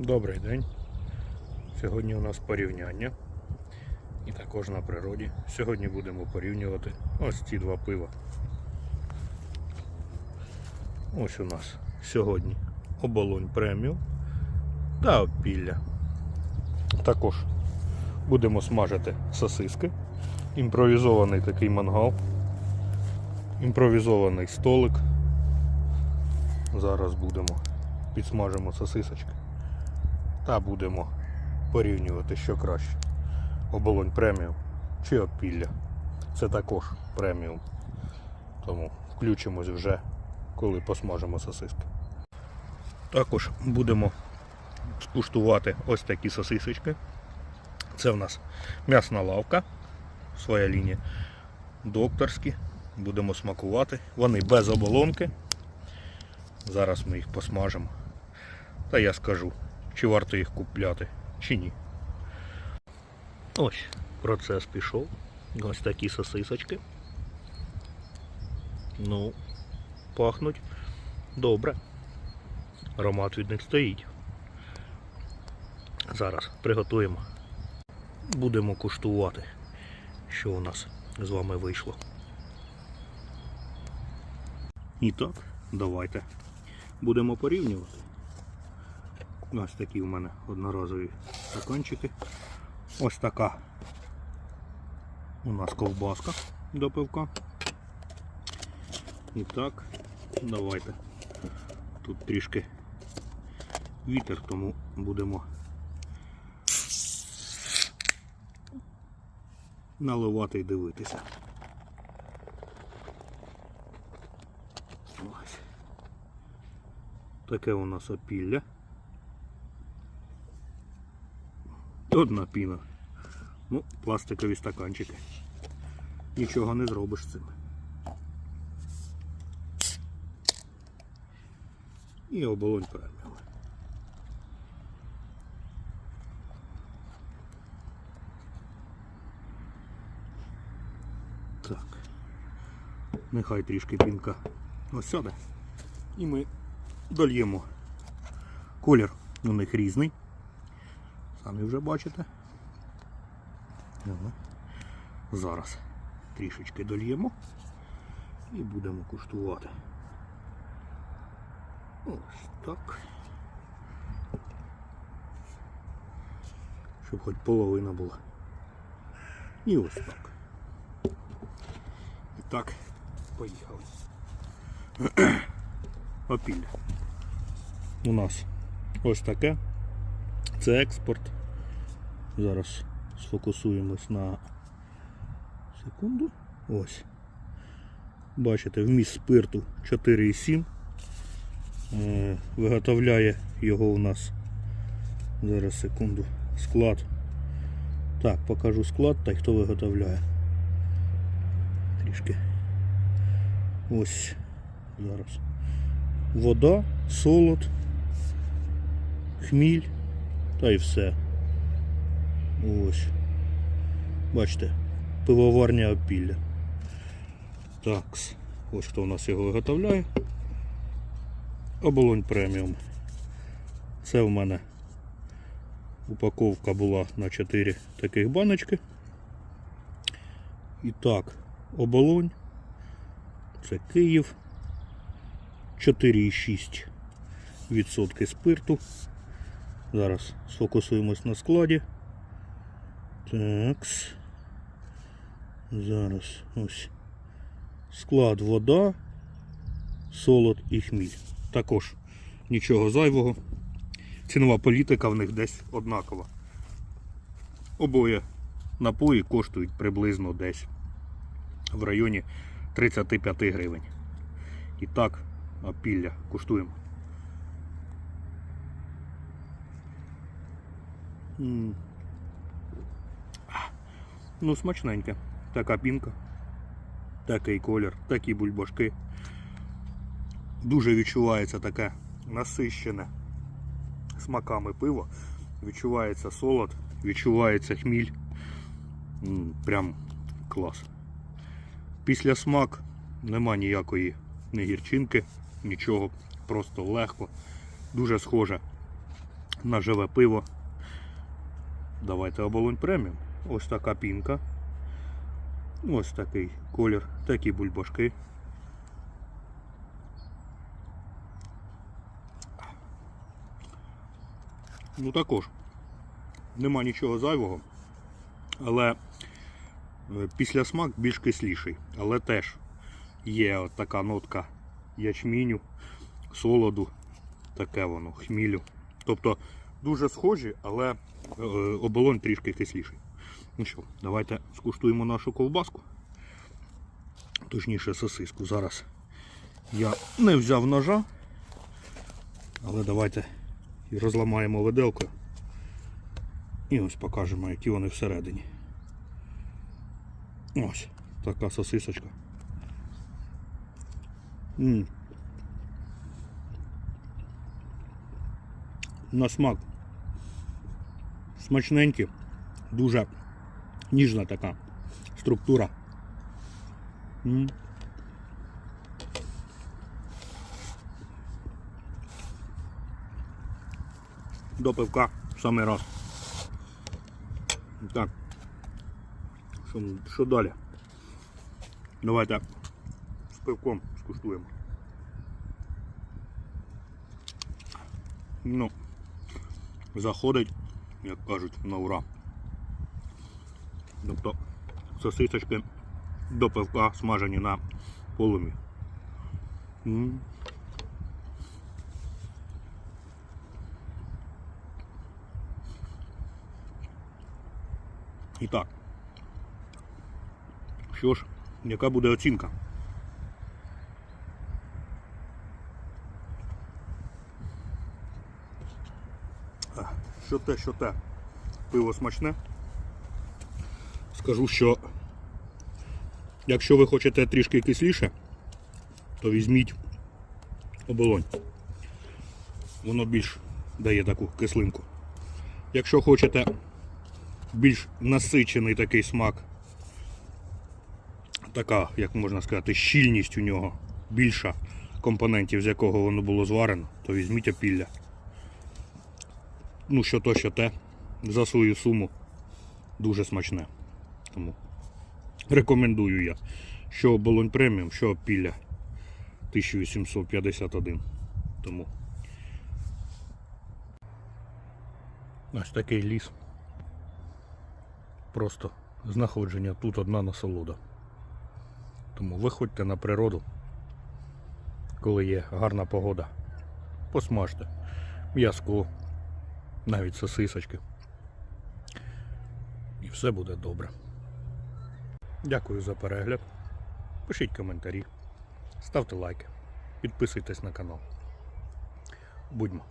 Добрий день. Сьогодні у нас порівняння. І також на природі. Сьогодні будемо порівнювати ось ці два пива. Ось у нас сьогодні оболонь преміум та опілля. Також будемо смажити сосиски. Імпровізований такий мангал. Імпровізований столик. Зараз будемо підсмажимо сосисочки та будемо порівнювати, що краще. Оболонь преміум чи опілля. Це також преміум. Тому включимось вже, коли посмажимо сосиски. Також будемо скуштувати ось такі сосисочки. Це в нас м'ясна лавка, своя лінія. Докторські. Будемо смакувати. Вони без оболонки. Зараз ми їх посмажимо. Та я скажу, чи варто їх купляти, чи ні. Ось, процес пішов. Ось такі сосисочки. Ну, пахнуть добре. Аромат від них стоїть. Зараз приготуємо. Будемо куштувати, що у нас з вами вийшло. І так, давайте будемо порівнювати. Ось такі в мене одноразові стаканчики. Ось така у нас ковбаска до пивка. І так, давайте. Тут трішки вітер, тому будемо наливати і дивитися. Ось. Таке у нас опілля. Одна піна. Ну, пластикові стаканчики. Нічого не зробиш з цим. І оболонь преміум. Так. Нехай трішки пінка осяде. І ми дольємо. Колір у них різний. Самі вже бачите. Зараз трішечки дольємо і будемо куштувати. Ось так. Щоб хоч половина була. І ось так. І так, поїхали. Опілля. У нас ось таке. Це експорт. Зараз сфокусуємось на секунду. Ось. Бачите, вміст спирту 4,7. Е, Виготовляє його у нас. Зараз секунду. Склад. Так, покажу склад та й хто виготовляє. Трішки. Ось. Зараз. Вода, солод, хміль та й все. Ось. Бачите, пивоварня опілля. Такс. Ось хто у нас його виготовляє. Оболонь преміум. Це в мене упаковка була на 4 таких баночки. І так, оболонь. Це Київ. 4,6% спирту. Зараз сфокусуємось на складі. Такс. Зараз ось. Склад вода, солод і хміль. Також нічого зайвого. Цінова політика в них десь однакова. Обоє напої коштують приблизно десь в районі 35 гривень. І так, опілля куштуємо. М. Ну, смачненьке. Така пінка, такий колір, такі бульбашки. Дуже відчувається таке насищене смаками пиво. Відчувається солод, відчувається хміль. Прям клас. Після смак нема ніякої ні гірчинки, нічого, просто легко. Дуже схоже на живе пиво. Давайте оболонь преміум. Ось така пінка. Ось такий колір, такі бульбашки. Ну також. Нема нічого зайвого. Але е, після смак більш кисліший. Але теж є от така нотка ячміню, солоду, таке воно, хмілю. Тобто дуже схожі, але е, оболонь трішки кисліший. Ну що, давайте скуштуємо нашу ковбаску. Точніше сосиску. Зараз я не взяв ножа, але давайте розламаємо виделкою. І ось покажемо, які вони всередині. Ось така сосисочка. м На смак. Смачненькі, дуже ніжна така структура. До пивка в самий раз. Так. Що, що далі? Давайте з пивком скуштуємо. Ну, заходить, як кажуть, на ура. Тобто сосисочки до пивка смажені на полумі. І так. Що ж, яка буде оцінка? Що те, що те. Пиво смачне. Скажу, що якщо ви хочете трішки кисліше, то візьміть оболонь. Воно більш дає таку кислинку. Якщо хочете більш насичений такий смак, така, як можна сказати, щільність у нього більша компонентів, з якого воно було зварено, то візьміть опілля. Ну, що то, що те, за свою суму дуже смачне. Тому рекомендую я. Що оболонь преміум, що опілля 1851. Тому ось такий ліс. Просто знаходження тут одна насолода. Тому виходьте на природу, коли є гарна погода. Посмажте м'язко, навіть сосисочки. І все буде добре. Дякую за перегляд. Пишіть коментарі, ставте лайки, підписуйтесь на канал. Будьмо!